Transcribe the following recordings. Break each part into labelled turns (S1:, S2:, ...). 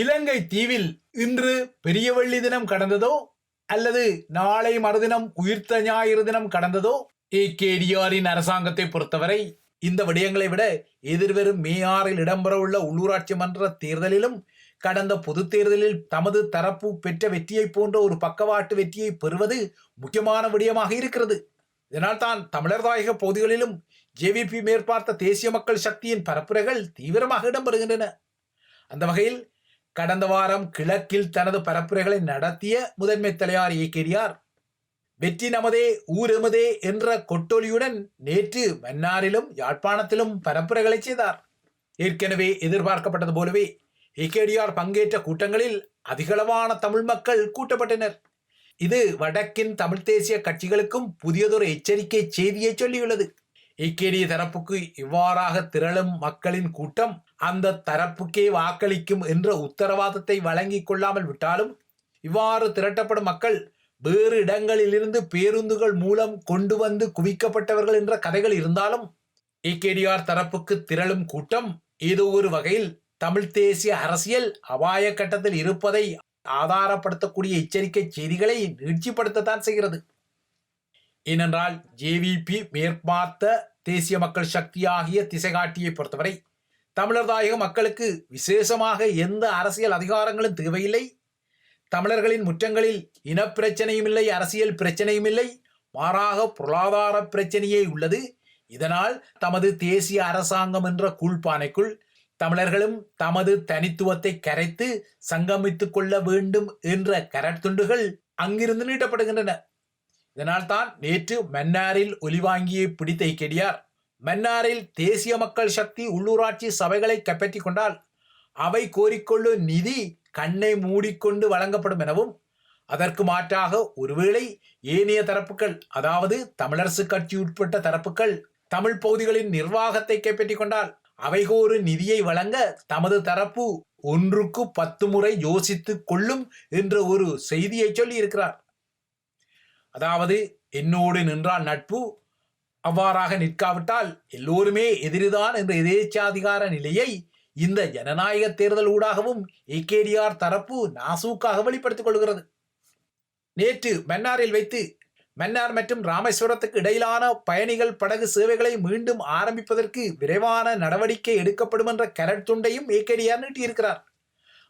S1: இலங்கை தீவில் இன்று பெரிய வெள்ளி தினம் கடந்ததோ அல்லது நாளை மறுதினம் உயிர்த்த ஞாயிறு தினம் கடந்ததோ ஏகேடிஆரின் அரசாங்கத்தை பொறுத்தவரை இந்த விடயங்களை விட எதிர்வரும் மே ஆறில் இடம்பெறவுள்ள உள்ளூராட்சி மன்ற தேர்தலிலும் கடந்த பொது தேர்தலில் தமது தரப்பு பெற்ற வெற்றியை போன்ற ஒரு பக்கவாட்டு வெற்றியை பெறுவது முக்கியமான விடயமாக இருக்கிறது. இதனால் தான் தமிழர் தாயக பகுதிகளிலும் ஜேவிபி மேற்பார்த்த தேசிய மக்கள் சக்தியின் பரப்புரைகள் தீவிரமாக இடம்பெறுகின்றன. அந்த வகையில் கடந்த வாரம் கிழக்கில் தனது பரப்புரைகளை நடத்திய முதன்மை தலையார் ஏகேடிஆர் வெற்றி நமதே ஊர் எமதே என்ற கொட்டொலியுடன் நேற்று மன்னாரிலும் யாழ்ப்பாணத்திலும் பரப்புரைகளை செய்தார். ஏற்கனவே எதிர்பார்க்கப்பட்டது போலவே ஏகேடிஆர் பங்கேற்ற கூட்டங்களில் அதிகளவான தமிழ் மக்கள் கூட்டப்பட்டனர். இது வடக்கின் தமிழ் தேசிய கட்சிகளுக்கும் புதியதொரு எச்சரிக்கை செய்தியை சொல்லியுள்ளது. ஏகேடி தரப்புக்கு இவ்வாறாக திரளும் மக்களின் கூட்டம் அந்த தரப்புக்கே வாக்களிக்கும் என்ற உத்தரவாதத்தை வழங்கிக் கொள்ளாமல் விட்டாலும் இவ்வாறு திரட்டப்படும் மக்கள் வேறு இடங்களிலிருந்து பேருந்துகள் மூலம் கொண்டு வந்து குவிக்கப்பட்டவர்கள் என்ற கதைகள் இருந்தாலும் ஏகேடிஆர் தரப்புக்கு திரளும் கூட்டம் ஏதோ ஒரு வகையில் தமிழ் தேசிய அரசியல் அபாய கட்டத்தில் இருப்பதை ஆதாரப்படுத்தக்கூடிய எச்சரிக்கை செய்திகளை நீட்சிப்படுத்தத்தான் செய்கிறது. ஏனென்றால் ஜேவிபி மேற்பார்த்த தேசிய மக்கள் சக்தியாகிய திசைகாட்டியை பொறுத்தவரை தமிழர் தாயக மக்களுக்கு விசேஷமாக எந்த அரசியல் அதிகாரங்களும் தேவையில்லை. தமிழர்களின் முற்றங்களில் இனப்பிரச்சனையும் இல்லை அரசியல் பிரச்சனையும் இல்லை. மாறாக பொருளாதார பிரச்சனையே உள்ளது. இதனால் தமது தேசிய அரசாங்கம் என்ற கூழ்பானைக்குள் தமிழர்களும் தமது தனித்துவத்தை கரைத்து சங்கமித்துக் கொள்ள வேண்டும் என்ற கரத்துண்டுகள் அங்கிருந்து நீட்டப்படுகின்றன. இதனால் தான் நேற்று மன்னாரில் ஒலிவாங்கியை பிடித்த இக்கெடியார் மன்னாரில் தேசிய மக்கள் சக்தி உள்ளூராட்சி சபைகளை கைப்பற்றிக் கொண்டால் அவை கோரிக்கொள்ளும் நிதி கண்ணை மூடிக்கொண்டு வழங்கப்படும் எனவும் அதற்கு மாற்றாக ஒருவேளை ஏனைய தரப்புகள் அதாவது தமிழரசு கட்சி உட்பட்ட தரப்புகள் தமிழ் பகுதிகளின் நிர்வாகத்தை கைப்பற்றிக் கொண்டால் அவைக்கு ஒரு நிதியை வழங்க தமது தரப்பு ஒன்றுக்கு பத்து முறை யோசித்து கொள்ளும் என்ற ஒரு செய்தியை சொல்லி இருக்கிறார் அதாவது என்னோடு நின்றால் நட்பு அவ்வாறாக நிற்காவிட்டால் எல்லோருமே எதிரிதான் என்ற எதேச்சாதிகார நிலையை இந்த ஜனநாயக தேர்தல் ஊடாகவும் ஏகேடிஆர் தரப்பு நாசூக்காக வெளிப்படுத்திக் கொள்கிறது. நேற்று மன்னாரில் வைத்து மன்னார் மற்றும் ராமேஸ்வரத்துக்கு இடையிலான பயணிகள் படகு சேவைகளை மீண்டும் ஆரம்பிப்பதற்கு விரைவான நடவடிக்கை எடுக்கப்படும் என்ற கரட்டுண்டையும் ஏகேடிஆர் நீட்டியிருக்கிறார்.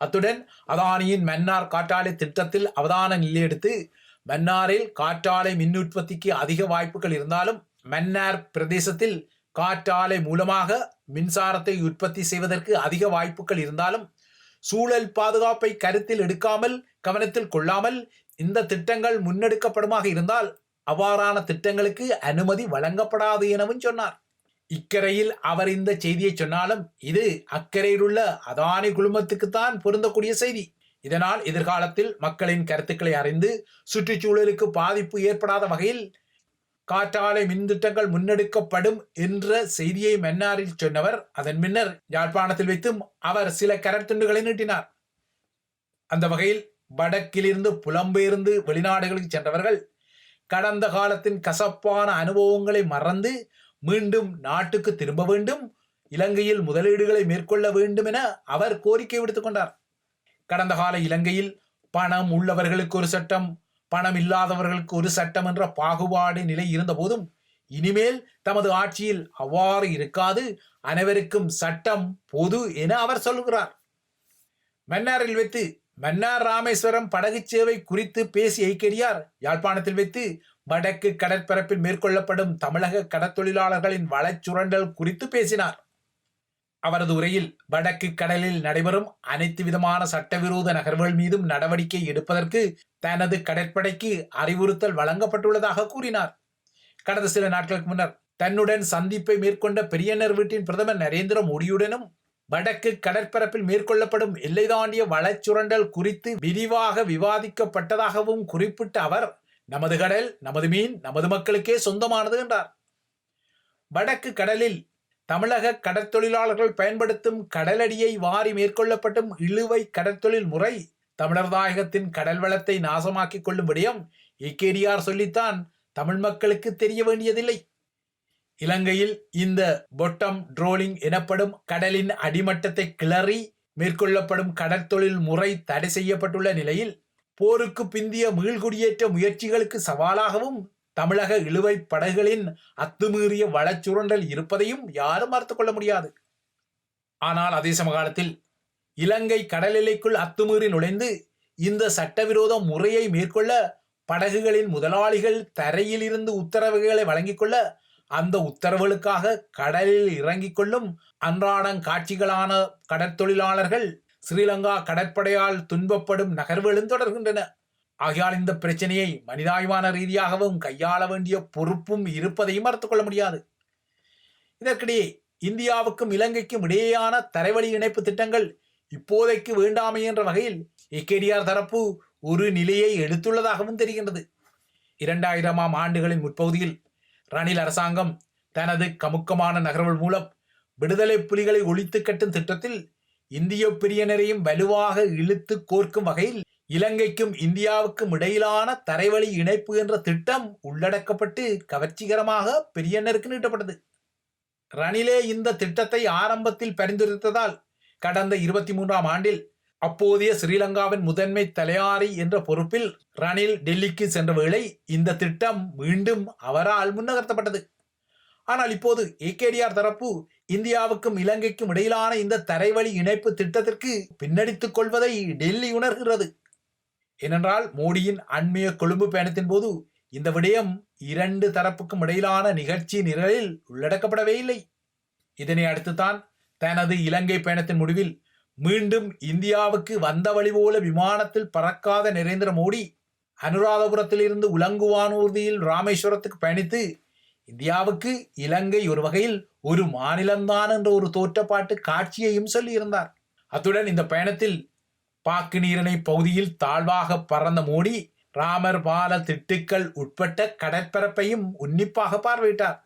S1: அத்துடன் அதானியின் மன்னார் காற்றாலை திட்டத்தில் அவதான நிலையெடுத்து மன்னாரில் காற்றாலை மின் உற்பத்திக்கு அதிக வாய்ப்புகள் இருந்தாலும் மன்னார் பிரதேசத்தில் காற்றாலை மூலமாக மின்சாரத்தை உற்பத்தி செய்வதற்கு அதிக வாய்ப்புகள் இருந்தாலும் சூழல் பாதுகாப்பை கருத்தில் எடுக்காமல் கவனத்தில் கொள்ளாமல் இந்த திட்டங்கள் முன்னெடுக்கப்படுமாக இருந்தால் அவ்வாறான திட்டங்களுக்கு அனுமதி வழங்கப்படாது எனவும் சொன்னார். இக்கரையில் அவர் இந்த செய்தியை சொன்னாலும் இது அக்கரையில் உள்ள அதானி குழுமத்துக்குத்தான் பொருந்தக்கூடிய செய்தி. இதனால் எதிர்காலத்தில் மக்களின் கருத்துக்களை அறிந்து சுற்றுச்சூழலுக்கு பாதிப்பு ஏற்படாத வகையில் காற்றாலை மின்திட்டங்கள் முன்னெடுக்கப்படும் என்ற செய்தியை மன்னாரில் சொன்னவர். அதன் பின்னர் யாழ்ப்பாணத்தில் வைத்தும் அவர் சில கரத்துண்டுகளை நீட்டினார். அந்த வகையில் வடக்கிலிருந்து புலம்பெயர்ந்து வெளிநாடுகளுக்கு சென்றவர்கள் கடந்த காலத்தின் கசப்பான அனுபவங்களை மறந்து மீண்டும் நாட்டுக்கு திரும்ப வேண்டும் இலங்கையில் முதலீடுகளை மேற்கொள்ள வேண்டும் என அவர் கோரிக்கை விடுத்துக் கொண்டார். கடந்த கால இலங்கையில் பணம் உள்ளவர்களுக்கு ஒரு சட்டம் பணம் இல்லாதவர்களுக்கு ஒரு சட்டம் என்ற பாகுபாடு நிலை இருந்தபோதும் இனிமேல் தமது ஆட்சியில் அவ்வாறு இருக்காது. அனைவருக்கும் சட்டம் பொது என அவர் சொல்கிறார் மன்னாரில் வைத்து மன்னார் ராமேஸ்வரம் படகு சேவை குறித்து பேசிய ஐக்கடியார் யாழ்ப்பாணத்தில் வைத்து வடக்கு கடற்பரப்பில் மேற்கொள்ளப்படும் தமிழக கடற்தொழிலாளர்களின் வளச்சுரண்டல் குறித்து பேசினார். அவரது உரையில் வடக்கு கடலில் நடைபெறும் அனைத்து விதமான சட்டவிரோத நகர்வுகள் மீதும் நடவடிக்கை எடுப்பதற்கு தனது கடற்படைக்கு அறிவுறுத்தல் வழங்கப்பட்டுள்ளதாக கூறினார். கடந்த சில நாட்களுக்கு முன்னர் தன்னுடன் சந்திப்பை மேற்கொண்ட பெரியனர் வீட்டின் பிரதமர் நரேந்திர மோடியுடனும் வடக்கு கடற்பரப்பில் மேற்கொள்ளப்படும் எல்லை தாண்டிய வளச்சுரண்டல் குறித்து விரிவாக விவாதிக்கப்பட்டதாகவும் குறிப்பிட்ட அவர் நமது கடல் நமது மீன் நமது மக்களுக்கே சொந்தமானது என்றார். வடக்கு கடலில் தமிழக கடற்தொழிலாளர்கள் பயன்படுத்தும் கடலடியை வாரி மேற்கொள்ளப்படும் இழுவை கடற்தொழில் முறை தமிழர் தாயகத்தின் கடல் வளத்தை நாசமாக்கிக் கொள்ளும் விடயம் ஏகேடிஆர் சொல்லித்தான். தமிழ் மக்களுக்கு தெரிய வேண்டியதில்லை. இலங்கையில் இந்த பொட்டம் ட்ரோலிங் எனப்படும் கடலின் அடிமட்டத்தை கிளறி மேற்கொள்ளப்படும் கடற்தொழில் முறை தடை செய்யப்பட்டுள்ள நிலையில் போருக்கு பிந்திய மீள்குடியேற்ற முயற்சிகளுக்கு சவாலாகவும் தமிழக இழுவை படகுகளின் அத்துமீறிய வளச்சுரண்டல் இருப்பதையும் யாரும் மறுத்துக்கொள்ள முடியாது. ஆனால் அதே சமகாலத்தில் இலங்கை கடல் எல்லைக்குள் அத்துமீறி நுழைந்து இந்த சட்டவிரோத முறையை மேற்கொள்ள படகுகளின் முதலாளிகள் தரையில் இருந்து உத்தரவுகளை வழங்கிக் கொள்ள அந்த உத்தரவுகளுக்காக கடலில் இறங்கிக் கொள்ளும் அன்றாடம் காட்சிகளான கடற்தொழிலாளர்கள் ஸ்ரீலங்கா கடற்படையால் துன்பப்படும் நகர்வுகளும் தொடர்கின்றன. ஆகையால் இந்த பிரச்சனையை மனிதாய்வான ரீதியாகவும் கையாள வேண்டிய பொறுப்பும் இருப்பதையும் மறுத்து கொள்ள முடியாது. இதற்கிடையே இந்தியாவுக்கும் இலங்கைக்கும் இடையேயான தரைவழி இணைப்பு திட்டங்கள் இப்போதைக்கு வேண்டாமை என்ற வகையில் ஏகேடிஆர் தரப்பு ஒரு நிலையை எடுத்துள்ளதாகவும் தெரிகின்றது. இரண்டாயிரமாம் ஆண்டுகளின் முற்பகுதியில் ரணில் அரசாங்கம் தனது கமுக்கமான நகர்வுகள் மூலம் விடுதலை புலிகளை ஒழித்து கட்டும் திட்டத்தில் இந்திய பிரியனரையும் வலுவாக இழுத்து கோர்க்கும் வகையில் இலங்கைக்கும் இந்தியாவுக்கும் இடையிலான தரைவழி இணைப்பு என்ற திட்டம் உள்ளடக்கப்பட்டு கவர்ச்சிகரமாக பெரியனருக்கு நீட்டப்பட்டது. ரணிலே இந்த திட்டத்தை ஆரம்பத்தில் பரிந்துரைத்ததால் கடந்த இருபத்தி மூன்றாம் ஆண்டில் அப்போதைய ஸ்ரீலங்காவின் முதன்மை தலையாரி என்ற பொறுப்பில் ரணில் டெல்லிக்கு சென்ற வேளை இந்த திட்டம் மீண்டும் அவரால் முன்னகர்த்தப்பட்டது. ஆனால் இப்போது ஏகேடிஆர் தரப்பு இந்தியாவுக்கும் இலங்கைக்கும் இடையிலான இந்த தரைவழி இணைப்பு திட்டத்திற்கு பின்னடித்துக் கொள்வதை டெல்லி உணர்கிறது. ஏனென்றால் மோடியின் அண்மைய கொழும்பு பயணத்தின் போது இந்த விடயம் இரண்டு தரப்புக்கும் இடையிலான நிகழ்ச்சி நிரலில் உள்ளடக்கப்படவே இல்லை. இதனை அடுத்துதான் தனது இலங்கை பயணத்தின் முடிவில் மீண்டும் இந்தியாவுக்கு வந்த வழி போல விமானத்தில் பறக்காத நரேந்திர மோடி அனுராதபுரத்திலிருந்து உலங்குவானூர்தியில் ராமேஸ்வரத்துக்கு பயணித்து இந்தியாவுக்கு இலங்கை ஒரு வகையில் ஒரு மாநிலம்தான் என்ற ஒரு தோற்றப்பாட்டு காட்சியையும் சொல்லியிருந்தார். அத்துடன் இந்த பயணத்தில் பாக்கு நீரிணை பகுதியில் தாழ்வாக பறந்த மோடி ராமர் பால திட்டுக்கள் உட்பட்ட கடற்பரப்பையும் உன்னிப்பாக பார்வையிட்டார்.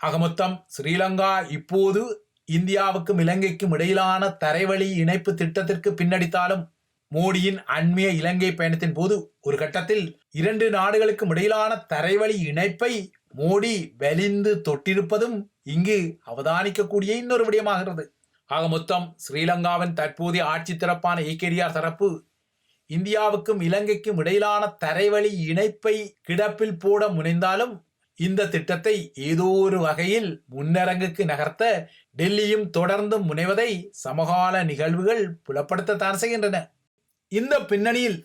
S1: அகமொத்தம் ஸ்ரீலங்கா இப்போது இந்தியாவுக்கும் இலங்கைக்கும் இடையிலான தரைவழி இணைப்பு திட்டத்திற்கு பின்னடித்தாலும் மோடியின் அண்மைய இலங்கை பயணத்தின் போது ஒரு கட்டத்தில் இரண்டு நாடுகளுக்கும் இடையிலான தரைவழி இணைப்பை மோடி வலிந்து தொட்டிருப்பதும் இங்கு அவதானிக்கக்கூடிய இன்னொரு விடயமாகிறது. ஆக மொத்தம் ஸ்ரீலங்காவின் தற்போதைய ஆட்சி திறப்பான ஈகேடிஆர் தரப்பு இந்தியாவுக்கும் இலங்கைக்கும் இடையிலான தரைவழி இணைப்பை கிடப்பில் போட முனைந்தாலும் இந்த திட்டத்தை ஏதோ ஒரு வகையில் முன்னரங்குக்கு நகர்த்த டெல்லியும் தொடர்ந்து முனைவதை சமகால நிகழ்வுகள் புலப்படுத்தத்தான் செய்கின்றன. இந்த பின்னணியில்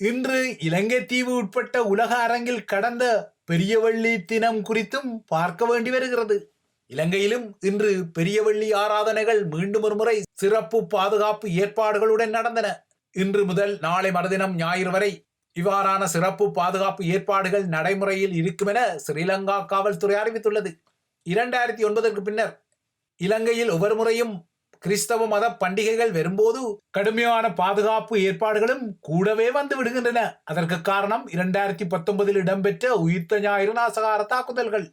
S1: இன்று இலங்கை தீவு உட்பட்ட உலக அரங்கில் கடந்த பெரியவள்ளி தினம் குறித்தும் பார்க்க வேண்டி வருகிறது. இலங்கையிலும் இன்று பெரியவள்ளி ஆராதனைகள் மீண்டும் ஒருமுறை சிறப்பு பாதுகாப்பு ஏற்பாடுகளுடன் நடந்தன. இன்று முதல் நாளை மறுதினம் ஞாயிறு வரை இவ்வாறான சிறப்பு பாதுகாப்பு ஏற்பாடுகள் நடைமுறையில் இருக்கும் என ஸ்ரீலங்கா காவல்துறை அறிவித்துள்ளது. இரண்டாயிரத்தி ஒன்பதற்கு பின்னர் இலங்கையில் ஒவ்வொரு முறையும் கிறிஸ்தவ மத பண்டிகைகள் வரும்போது கடுமையான பாதுகாப்பு ஏற்பாடுகளும் கூடவே வந்து விடுகின்றன. அதற்கு காரணம் இரண்டாயிரத்தி பத்தொன்பதில் இடம்பெற்ற உயிர்த்த ஞாயிறு நாசகார தாக்குதல்கள்.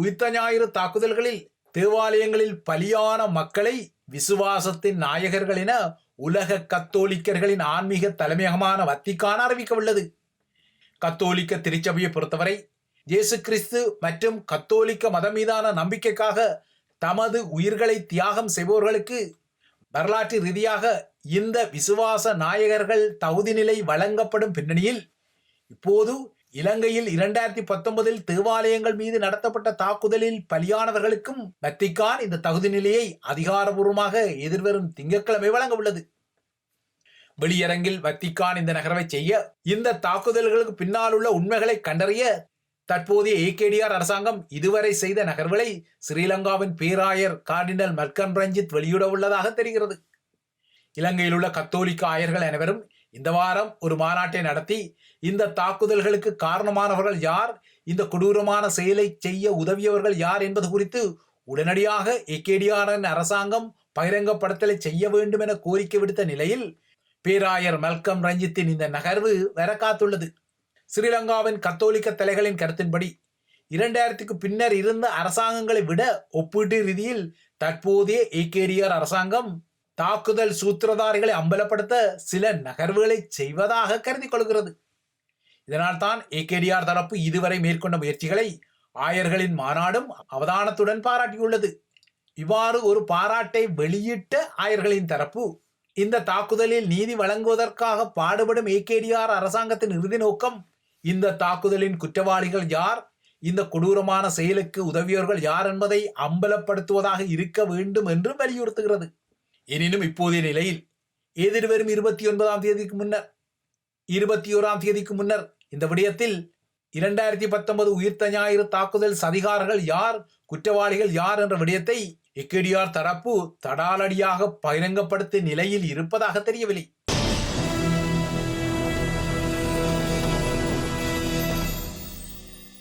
S1: உயிர்த்த ஞாயிறு தாக்குதல்களில் தேவாலயங்களில் பலியான மக்களை விசுவாசத்தின் நாயகர்கள் என உலக கத்தோலிக்கர்களின் ஆன்மீக தலைமையகமான வத்திக்கான அறிவிக்கவுள்ளது. கத்தோலிக்க திருச்சபையை பொறுத்தவரை இயேசு கிறிஸ்து மற்றும் கத்தோலிக்க மதம் மீதான நம்பிக்கைக்காக தமது உயிர்களை தியாகம் செய்பவர்களுக்கு வரலாற்று ரீதியாக இந்த விசுவாச நாயகர்கள் தகுதி நிலை வழங்கப்படும் பின்னணியில் இப்போது இலங்கையில் இரண்டாயிரத்தி பத்தொன்பதில் தேவாலயங்கள் மீது நடத்தப்பட்ட தாக்குதலில் பலியானவர்களுக்கும் வத்திக்கான் இந்த தகுதி நிலையை அதிகாரபூர்வமாக எதிர்வரும் திங்கட்கிழமை வழங்க உள்ளது. வெளியரங்கில் வத்திக்கான் இந்த நகரவை செய்ய இந்த தாக்குதல்களுக்கு பின்னால் உள்ள உண்மைகளை கண்டறிய தற்போதைய ஏகேடிஆர் அரசாங்கம் இதுவரை செய்த நகர்வுகளை ஸ்ரீலங்காவின் பேராயர் கார்டினல் மர்கன் ரஞ்சித் வெளியிட உள்ளதாக தெரிகிறது. இலங்கையில் உள்ள கத்தோலிக்க ஆயர்கள் அனைவரும் இந்த வாரம் ஒரு மாநாட்டை நடத்தி இந்த தாக்குதல்களுக்கு காரணமானவர்கள் யார்? இந்த கொடூரமான செயலை செய்ய உதவியவர்கள் யார் என்பது குறித்து உடனடியாக ஏகேடிஆரின் அரசாங்கம் பகிரங்கப்படுத்தலை செய்ய வேண்டும் என கோரிக்கை விடுத்த நிலையில் பேராயர் மல்கம் ரஞ்சித்தின் இந்த நகர்வு வர காத்துள்ளது. ஸ்ரீலங்காவின் கத்தோலிக்க தலைகளின் கருத்தின்படி இரண்டாயிரத்துக்கு பின்னர் இருந்த அரசாங்கங்களை விட ஒப்பீட்டு ரீதியில் தற்போதைய ஏகேடிஆர் அரசாங்கம் தாக்குதல் சூத்திரதாரிகளை அம்பலப்படுத்த சில நகர்வுகளை செய்வதாக கருதி கொள்கிறது இதனால் தான் ஏகேடிஆர் தரப்பு இதுவரை மேற்கொண்ட முயற்சிகளை ஆயர்களின் மாநாடும் அவதானத்துடன் பாராட்டியுள்ளது. இவ்வாறு ஒரு பாராட்டை வெளியிட்ட ஆயர்களின் தரப்பு இந்த தாக்குதலில் நீதி வழங்குவதற்காக பாடுபடும் ஏகேடிஆர் அரசாங்கத்தின் இறுதி நோக்கம் இந்த தாக்குதலின் குற்றவாளிகள் யார் இந்த கொடூரமான செயலுக்கு உதவியவர்கள் யார் என்பதை அம்பலப்படுத்துவதாக இருக்க வேண்டும் என்று வலியுறுத்துகிறது. எனினும் இப்போதைய நிலையில் எதிர்வரும் இருபத்தி ஒன்பதாம் தேதிக்கு முன்னர் இருபத்தி ஓராம் தேதிக்கு முன்னர் இந்த விடயத்தில் இரண்டாயிரத்தி பத்தொன்பது உயிர்த்த ஞாயிறு தாக்குதல் சதிகாரர்கள் யார் குற்றவாளிகள் யார் என்ற விடயத்தை எக்கேடிஆர் தரப்பு தடாலடியாக பகிரங்கப்படுத்திய நிலையில் இருப்பதாக தெரியவில்லை.